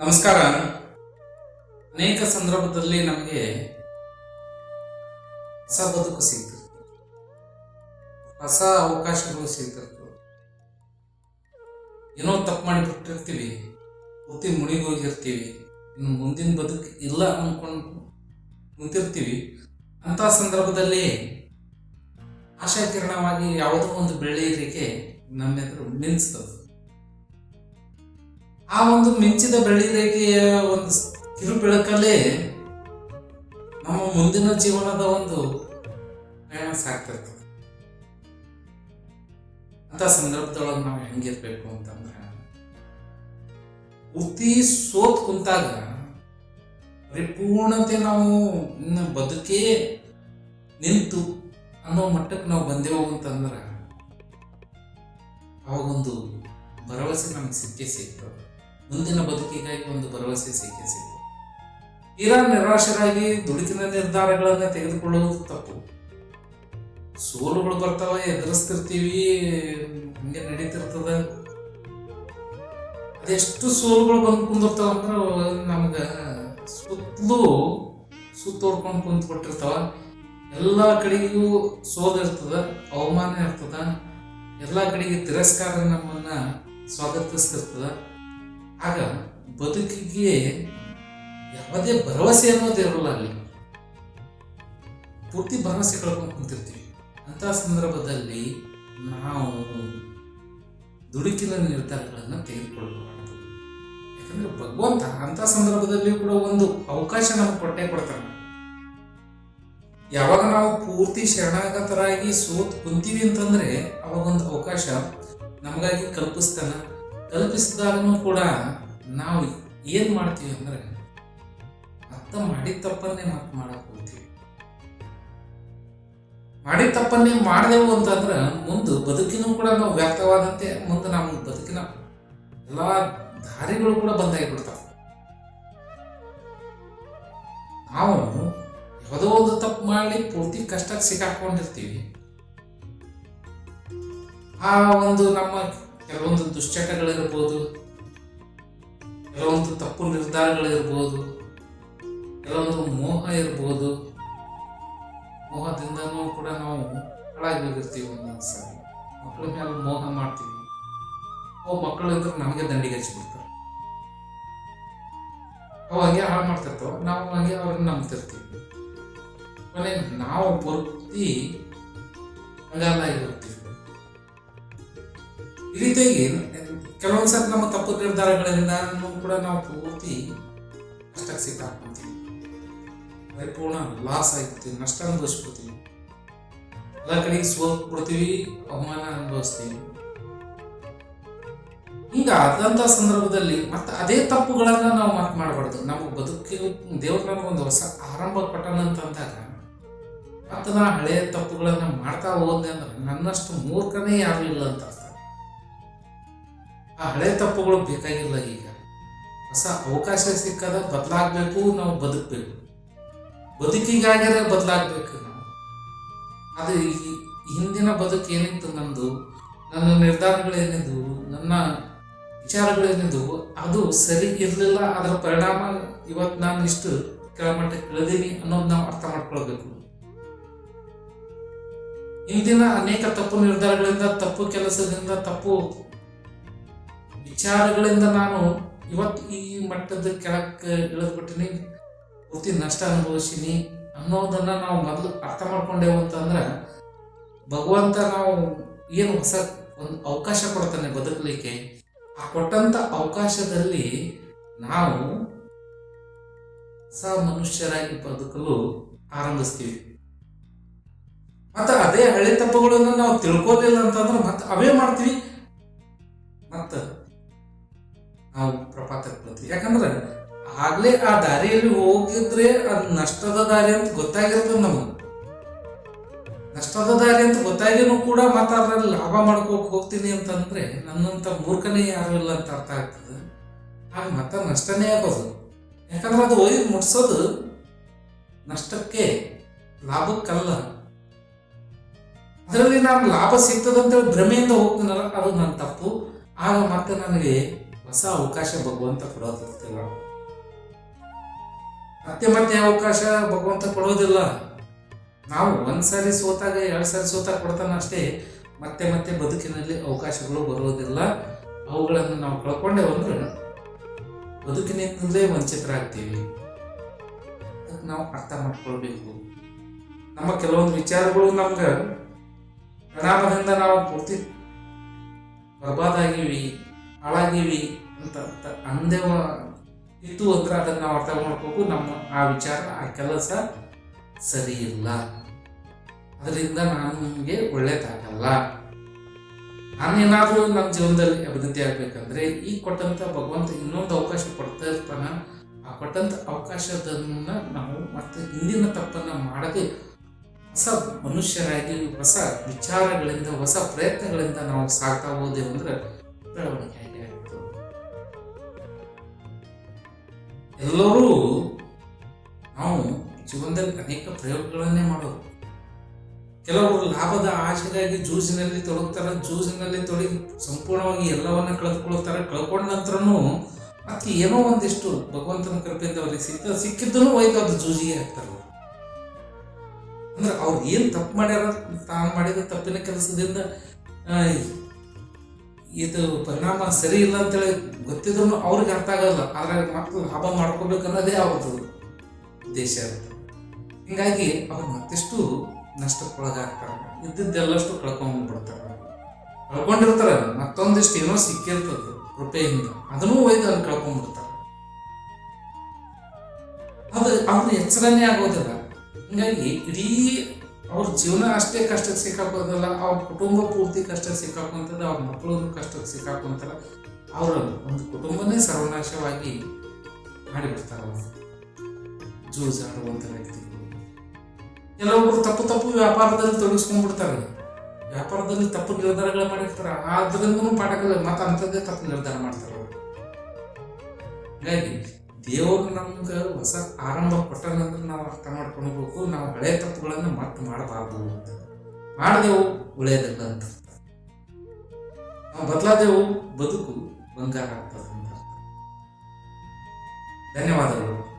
ನಮಸ್ಕಾರ. ಅನೇಕ ಸಂದರ್ಭದಲ್ಲಿ ನಮಗೆ ಹೊಸ ಬದುಕು ಸಿಗ್ತಿರ್ತದೆ ಹೊಸ ಅವಕಾಶಗಳು ಸಿಗ್ತಿರ್ತವೆ ಏನೋ ತಪ್ಪು ಮಾಡಿ ಬಿಟ್ಟಿರ್ತೀವಿ ಪೂರ್ತಿ ಮುಣಿಗೋಗಿರ್ತೀವಿ ಇನ್ನು ಮುಂದಿನ ಬದುಕು ಇಲ್ಲ ಅಂದ್ಕೊಂಡು ನಿಂತಿರ್ತೀವಿ. ಅಂತ ಸಂದರ್ಭದಲ್ಲಿ ಆಶಾಕಿರಣವಾಗಿ ಯಾವುದೋ ಒಂದು ಬೆಳೆಯಲಿಕ್ಕೆ ನಮ್ಮೆದುರು ಮಿಂಚ್ತದೆ ಆ ಒಂದು ಮಿಂಚಿದ ಬೆಳ್ಳಿ ರೇಖೆಯ ಒಂದು ಕಿರು ಬೆಳಕಲ್ಲೇ ನಮ್ಮ ಮುಂದಿನ ಜೀವನದ ಒಂದು ಪ್ರಯಾಣ ಸಾಕ್ತಿರ್ತದೆ ಅಂತ ಸಂದರ್ಭದೊಳಗೆ ನಾವು ಹೆಂಗಿರ್ಬೇಕು ಅಂತಂದ್ರೆ ಉತ್ತಿ ಸೋತ್ ಕುಂತಾಗ ಪರಿಪೂರ್ಣತೆ ನಾವು ಇನ್ನು ಬದುಕೇ ನಿಂತು ಅನ್ನೋ ಮಟ್ಟಕ್ಕೆ ನಾವು ಬಂದೆವು ಅಂತಂದ್ರೆ ಅವಾಗೊಂದು ಭರವಸೆ ನಮ್ಗೆ ಸಿಕ್ಕೇ ಸಿಗ್ತದೆ. ಮುಂದಿನ ಬದುಕಿಗಾಗಿ ಒಂದು ಭರವಸೆ ಸಿಕ್ಕೇ ತೀರಾ ನಿರಾಶರಾಗಿ ದುಡಿತಿನ ನಿರ್ಧಾರಗಳನ್ನು ತೆಗೆದುಕೊಳ್ಳುವುದು ತಪ್ಪು. ಸೋಲುಗಳು ಬರ್ತಾವ, ಎದುರಿಸ್ತಿರ್ತೀವಿ, ಹಿಂಗೆ ನಡೀತಿರ್ತದ. ಅದೆಷ್ಟು ಸೋಲುಗಳು ಬಂದು ಕುಂದಿರ್ತಾವ ಅಂದ್ರೆ ನಮ್ಗೆ ಸುತ್ತಲೂ ಸುತ್ತೋಡ್ಕೊಂಡು ಕುಂತ್ ಕೊಟ್ಟಿರ್ತಾವ ಎಲ್ಲ ಕಡೆಗೂ ಸೋಲ್ ಇರ್ತದ, ಅವಮಾನ ಇರ್ತದ. ಎಲ್ಲ ಕಡೆಗೆ ತಿರಸ್ಕಾರ ನಮ್ಮನ್ನ ಸ್ವಾಗತಿಸ್ತಿರ್ತದ. ಆಗ ಬದುಕಿಗೆ ಯಾವುದೇ ಭರವಸೆ ಅನ್ನೋದು ಇರಲ್ಲ ಅಲ್ಲಿ. ಪೂರ್ತಿ ಭರವಸೆ ಕಳ್ಕೊಂಡು ಕುಂತಿರ್ತೀವಿ. ಅಂತ ಸಂದರ್ಭದಲ್ಲಿ ನಾವು ದುಡುಕಿನ ನಿರ್ಧಾರಗಳನ್ನು ತೆಗೆದುಕೊಳ್ಳಬಾರದು. ಯಾಕಂದ್ರೆ ಭಗವಂತ ಅಂತ ಸಂದರ್ಭದಲ್ಲಿ ಕೂಡ ಒಂದು ಅವಕಾಶ ನಮ್ಗೆ ಕೊಟ್ಟೆ ಕೊಡ್ತಾನೆ. ಯಾವಾಗ ನಾವು ಪೂರ್ತಿ ಶರಣಾಗತರಾಗಿ ಸೋತ್ ಕುಂತೀವಿ ಅಂತಂದ್ರೆ ಅವಾಗ ಒಂದು ಅವಕಾಶ ನಮಗಾಗಿ ಕಲ್ಪಿಸ್ತಾನ. ಕಲ್ಪಿಸಿದಾಗನೂ ಕೂಡ ನಾವು ಏನು ಮಾಡ್ತೀವಿ ಅಂದರೆ ಅರ್ಥ ಮಾಡಿದ ತಪ್ಪನ್ನೇ ಮತ್ತೆ ಮಾಡಕ್ಕೆ ಹೋಗ್ತೀವಿ. ಮಾಡಿದ ತಪ್ಪನ್ನೇ ಮಾಡಿದೆವು ಅಂತಂದ್ರೆ ಮುಂದೆ ಬದುಕಿನೂ ಕೂಡ ನಾವು ವ್ಯಕ್ತವಾದಂತೆ ಮುಂದೆ ನಮ್ಮ ಬದುಕಿನ ಎಲ್ಲ ದಾರಿಗಳು ಕೂಡ ಬಂದಾಗಿಬಿಡ್ತಾವ. ನಾವು ಯಾವುದೋ ಒಂದು ತಪ್ಪು ಮಾಡಿ ಪೂರ್ತಿ ಕಷ್ಟಕ್ಕೆ ಸಿಕ್ಕಾಕೊಂಡಿರ್ತೀವಿ. ಆ ಒಂದು ನಮ್ಮ ಕೆಲವೊಂದು ದುಶ್ಚಟಗಳಿರ್ಬೋದು ಕೆಲವೊಂದು ತಪ್ಪು ನಿರ್ಧಾರಗಳಿರ್ಬೋದು ಕೆಲವೊಂದು ಮೋಹ ಇರ್ಬೋದು, ಮೋಹದಿಂದನೂ ಕೂಡ ನಾವು ಹಾಳಾಗಿ ಹೋಗಿರ್ತೀವಿ ಒಂದೊಂದು ಸಲ ಮಕ್ಕಳ ಮೇಲೆ ಮೋಹ ಮಾಡ್ತೀವಿ. ಅವು ಮಕ್ಕಳಂದ್ರೆ ನಮಗೆ ದಂಡಿಗೆ ಹಚ್ಚಿಬಿಡ್ತಾರೆ ಅವು ಹಂಗೆ ಹಾಳು ಮಾಡ್ತಿರ್ತಾವ, ನಾವು ಹಂಗೆ ಅವ್ರನ್ನ ನಂಬ್ತಿರ್ತೀವಿ. ಕೊನೆ ನಾವು ಪೂರ್ತಿ ಹಂಗಾಲಾಗಿರ್ತೀವಿ. ಈ ರೀತಿಯಾಗಿ ಕೆಲವೊಂದ್ಸಲ ನಮ್ಮ ತಪ್ಪು ನಿರ್ಧಾರಗಳಿಂದ ಕೂಡ ನಾವು ಪೂರ್ತಿ ಕಷ್ಟಕ್ಕೆ ಸಿಕ್ಕಾಕೊಂತೀವಿ. ಪರಿಪೂರ್ಣ ಲಾಸ್ ಆಗ್ತೀವಿ ನಷ್ಟ ಅನುಭವಿಸ್ಬಿಡ್ತೀವಿ. ಎಲ್ಲ ಕಡೆಗೆ ಸೋಲ್ ಕೊಡ್ತೀವಿ ಅವಮಾನ ಅನುಭವಿಸ್ತೀವಿ. ಈಗ ಆದಂಥ ಸಂದರ್ಭದಲ್ಲಿ ಮತ್ತೆ ಅದೇ ತಪ್ಪುಗಳನ್ನ ನಾವು ಮತ್ತೆ ಮಾಡಬಾರ್ದು. ನಮ್ಮ ಬದುಕಿ ದೇವ್ರ ಒಂದು ಹೊಸ ಆರಂಭ ಕೊಟ್ಟನ ಅಂತ ಅಂದಾಗ ಮತ್ತೆ ನಾ ಹಳೆಯ ತಪ್ಪುಗಳನ್ನ ಮಾಡ್ತಾ ಹೋದೆ ಅಂದ್ರೆ ನನ್ನಷ್ಟು ಮೂರ್ಖನೇ ಯಾರು ಇಲ್ಲ ಅಂತ. ಆ ಹಳೆ ತಪ್ಪುಗಳು ಬೇಕಾಗಿಲ್ಲ ಈಗ. ಹೊಸ ಅವಕಾಶ ಸಿಕ್ಕದ ಬದಲಾಗಬೇಕು, ನಾವು ಬದುಕಬೇಕು. ಬದುಕಿಗಾಗ್ಯಾರ ಬದಲಾಗಬೇಕು ನಾವು. ಅದು ಹಿಂದಿನ ಬದುಕು ಏನಿತ್ತು ನಂದು, ನನ್ನ ನಿರ್ಧಾರಗಳೇನಿದ್ವು ನನ್ನ ವಿಚಾರಗಳೇನಿದ್ವು ಅದು ಸರಿ ಇರಲಿಲ್ಲ ಅದರ ಪರಿಣಾಮ ಇವತ್ತು ನಾನು ಇಷ್ಟು ಕೆಳಮಟ್ಟಕ್ಕೆ ಇಳಿದೀನಿ ಅನ್ನೋದು ನಾವು ಅರ್ಥ ಮಾಡ್ಕೊಳ್ಬೇಕು. ಇಂದಿನ ಅನೇಕ ತಪ್ಪು ನಿರ್ಧಾರಗಳಿಂದ, ತಪ್ಪು ಕೆಲಸದಿಂದ, ತಪ್ಪು ವಿಚಾರಗಳಿಂದ ನಾನು ಇವತ್ತು ಈ ಮಟ್ಟದ ಕೆಳಕ್ಕೆ ಇಳಿದ್ಬಿಟ್ಟಿನಿ. ಪೂರ್ತಿ ನಷ್ಟ ಅನುಭವಿಸಿನಿ ಅನ್ನೋದನ್ನ ನಾವು ಮೊದಲು ಅರ್ಥ ಮಾಡ್ಕೊಂಡೇವು ಅಂತಂದ್ರೆ, ಭಗವಂತ ನಾವು ಏನು ಹೊಸ ಒಂದು ಅವಕಾಶ ಕೊಡ್ತಾನೆ ಬದುಕಲಿಕ್ಕೆ, ಆ ಕೊಟ್ಟಂತ ಅವಕಾಶದಲ್ಲಿ ನಾವು ಹೊಸ ಮನುಷ್ಯರಾಗಿ ಬದುಕಲು ಆರಂಭಿಸ್ತೀವಿ. ಮತ್ತೆ ಅದೇ ಹಳೆ ತಪ್ಪುಗಳನ್ನು ನಾವು ತಿಳ್ಕೋಲಿಲ್ಲ ಅಂತಂದ್ರೆ ಮತ್ತೆ ಅವೇ ಮಾಡ್ತೀವಿ. ಮತ್ತೆ ನಾವು ಪ್ರಪಾತಕ್ಕೆ ಬರ್ತೀವಿ ಯಾಕಂದ್ರೆ ಆಗ್ಲೇ ಆ ದಾರಿಯಲ್ಲಿ ಹೋಗಿದ್ರೆ ಅದು ನಷ್ಟದ ದಾರಿ ಅಂತ ಗೊತ್ತಾಗಿರ್ತದೆ ನಮಗೆ. ನಷ್ಟದ ದಾರಿ ಅಂತ ಗೊತ್ತಾಗಿನೂ ಕೂಡ ಮತ್ತೆ ಅದ್ರಲ್ಲಿ ಲಾಭ ಮಾಡ್ಕೋಕ್ ಹೋಗ್ತೀನಿ ಅಂತಂದ್ರೆ ನನ್ನಂತ ಮೂರ್ಖನೇ ಯಾರು ಇಲ್ಲ ಅಂತ ಅರ್ಥ ಆಗ್ತದೆ. ಆಗ ಮತ್ತೆ ನಷ್ಟನೇ ಆಗೋದು. ಯಾಕಂದ್ರೆ ಅದು ಒಯ್ದು ಮುಟ್ಸೋದು ನಷ್ಟಕ್ಕೆ ಲಾಭಕ್ಕಲ್ಲ. ಅದರಲ್ಲಿ ನಾನು ಲಾಭ ಸಿಗ್ತದಂತೇಳಿ ಭ್ರಮೆಯಿಂದ ಹೋಗ್ತೀನಲ್ಲ, ಅದು ನನ್ನ ತಪ್ಪು. ಆಗ ಮತ್ತೆ ನನಗೆ ಹೊಸ ಅವಕಾಶ ಭಗವಂತ ಕೊಡೋದಿಲ್ಲ. ಮತ್ತೆ ಮತ್ತೆ ಅವಕಾಶ ಭಗವಂತ ಕೊಡೋದಿಲ್ಲ. ನಾವು ಒಂದ್ಸರಿ ಸೋತಾಗ ಎರಡು ಸಾರಿ ಸೋತಾಗ ಕೊಡ್ತಾನ ಅಷ್ಟೇ. ಮತ್ತೆ ಮತ್ತೆ ಬದುಕಿನಲ್ಲಿ ಅವಕಾಶಗಳು ಬರೋದಿಲ್ಲ. ಅವುಗಳನ್ನು ನಾವು ಕಳ್ಕೊಂಡೇವಂದ್ರೆ ಬದುಕಿನಿಂದಲೇ ವಂಚಿತರಾಗ್ತೀವಿ ನಾವು ಅರ್ಥ ಮಾಡ್ಕೊಳ್ಬೇಕು. ನಮ್ಮ ಕೆಲವೊಂದು ವಿಚಾರಗಳು ನಮ್ಗೆ ಪರಿಣಾಮದಿಂದ ನಾವು ಪೂರ್ತಿ ಬರ್ಬಾದ್ ಆಗಿವಿ ಹಾಳಾಗಿವಿ ಅಂತ ಅಂದೇವ ಇತ್ತು ಅಂದ್ರೆ ಅದನ್ನ ನಾವು ಅರ್ಥ ಮಾಡ್ಕೋಬೇಕು. ನಮ್ಮ ಆ ವಿಚಾರ, ಆ ಕೆಲಸ ಸರಿ ಇಲ್ಲ. ಅದರಿಂದ ನಮಗೆ ಒಳ್ಳೇದಾಗಲ್ಲ. ನಾನೇನಾದರೂ ನಮ್ಮ ಜೀವನದಲ್ಲಿ ಅಭಿವೃದ್ಧಿ ಆಗ್ಬೇಕಂದ್ರೆ ಈ ಕೊಟ್ಟಂತ ಭಗವಂತ ಇನ್ನೊಂದು ಅವಕಾಶ ಕೊಡ್ತಾ ಇರ್ತಾನ. ಆ ಕೊಟ್ಟಂತ ಅವಕಾಶದನ್ನ ನಾವು ಮತ್ತೆ ಹಿಂದಿನ ತಪ್ಪನ್ನ ಮಾಡದೆ ಹೊಸ ಮನುಷ್ಯರಾಗಿ, ಹೊಸ ವಿಚಾರಗಳಿಂದ, ಹೊಸ ಪ್ರಯತ್ನಗಳಿಂದ ನಾವು ಸಾಕ್ತಾ ಅಂದ್ರೆ ಬೆಳವಣಿಗೆ ಎಲ್ಲರೂ ನಾವು ಜೀವನದಲ್ಲಿ ಅನೇಕ ಪ್ರಯೋಗಗಳನ್ನೇ ಮಾಡೋದು. ಕೆಲವರು ಲಾಭದ ಆಶೆಗಾಗಿ ಜ್ಯೂಸಿನಲ್ಲಿ ತೊಡಗ್ತಾರೆ ಜ್ಯೂಸಿನಲ್ಲಿ ತೊಡಗಿ ಸಂಪೂರ್ಣವಾಗಿ ಎಲ್ಲವನ್ನ ಕಳೆದುಕೊಳ್ತಾರೆ ಕಳ್ಕೊಂಡ ನಂತರನು ಮತ್ತೆ ಏನೋ ಒಂದಿಷ್ಟು ಭಗವಂತನ ಕೃಪೆಯಿಂದ ಅವ್ರಿಗೆ ಸಿಕ್ಕ ಸಿಕ್ಕಿದ್ದನ್ನು ಒಯ್ದು ಅದು ಜೂಜಿಗೆ ಹಾಕ್ತಾರೆ ಅಂದ್ರೆ ಅವ್ರು ಏನು ತಪ್ಪು ಮಾಡ್ಯಾರ, ತಾನು ಮಾಡಿದ ತಪ್ಪಿನ ಕೆಲಸದಿಂದ ಇದು ಪರಿಣಾಮ ಸರಿ ಇಲ್ಲ ಅಂತೇಳಿ ಗೊತ್ತಿದ್ರು ಅವ್ರಿಗೆ ಅರ್ಥ ಆಗಲ್ಲ. ಆದ್ರೆ ಮತ್ತೆ ಹಬ್ಬ ಮಾಡ್ಕೋಬೇಕು ಅನ್ನೋದೇ ಅವ್ರದ್ದು ಉದ್ದೇಶ ಇರುತ್ತೆ. ಹಿಂಗಾಗಿ ಅವ್ರು ಮತ್ತಿಷ್ಟು ನಷ್ಟಕ್ಕೊಳಗಾಗ್ತಾರೆ. ಇದ್ದಿದ್ದೆಲ್ಲಷ್ಟು ಕಳ್ಕೊಂಡ್ಬಿಡ್ತಾರೆ ಕಳ್ಕೊಂಡಿರ್ತಾರೆ. ಮತ್ತೊಂದಿಷ್ಟು ಏನೋ ಸಿಕ್ಕಿರ್ತದೆ ಕೃಪೆಯಿಂದ. ಅದನ್ನೂ ಒಯ್ದು ಅಲ್ಲಿ ಕಳ್ಕೊಂಡ್ಬಿಡ್ತಾರೆ ಅದು ಅವ್ರ ಎಚ್ಚರನೇ ಆಗೋದಿಲ್ಲ. ಹಿಂಗಾಗಿ ಇಡೀ ಅವ್ರ ಜೀವನ ಅಷ್ಟೇ ಕಷ್ಟಕ್ಕೆ ಸಿಕ್ಕಾಕೋದಲ್ಲ ಅವ್ರ ಕುಟುಂಬ ಪೂರ್ತಿ ಕಷ್ಟಕ್ಕೆ ಸಿಕ್ಕಾಕೊಂತದ ಅವ್ರ ಮಕ್ಕಳು ಕಷ್ಟಕ್ಕೆ ಸಿಕ್ಕಾಕೊಂತಲ್ಲ, ಅವರ ಒಂದು ಕುಟುಂಬನೇ ಸರ್ವನಾಶವಾಗಿ ಮಾಡಿಬಿಡ್ತಾರೆ ಅವರು ಜೂಜಾಡುವಂಥ ವ್ಯಕ್ತಿ ಕೆಲವೊಬ್ಬರು ತಪ್ಪು ತಪ್ಪು ವ್ಯಾಪಾರದಲ್ಲಿ ತೊಡಗಿಸ್ಕೊಂಡ್ಬಿಡ್ತಾರೆ. ವ್ಯಾಪಾರದಲ್ಲಿ ತಪ್ಪು ನಿರ್ಧಾರಗಳು ಮಾಡಿರ್ತಾರೆ. ಆದ್ರಿಂದನೂ ಪಾಠಗಳು ಮತ್ತೆ ಅಂಥದ್ದೇ ತಪ್ಪು ನಿರ್ಧಾರ ಮಾಡ್ತಾರೆ ಹೀಗಾಗಿ ದೇವರು ನಮ್ಗೆ ಹೊಸ ಆರಂಭ ಕೊಟ್ಟನಂದ್ರೆ ನಾವು ಅರ್ಥ ಮಾಡ್ಕೊಳ್ಬೇಕು. ನಾವು ಹಳೆ ತಪ್ಪುಗಳನ್ನು ಮತ್ತೆ ಮಾಡಬಾರ್ದು ಅಂತ. ಮಾಡಿದೆವು ಒಳ್ಳೆಯದಲ್ಲ ಅಂತ ನಾವು ಬದಲಾದೆವು, ಬದುಕು ಬಂಗಾರ ಆಗ್ತದೆ ಅಂತ. ಧನ್ಯವಾದಗಳು.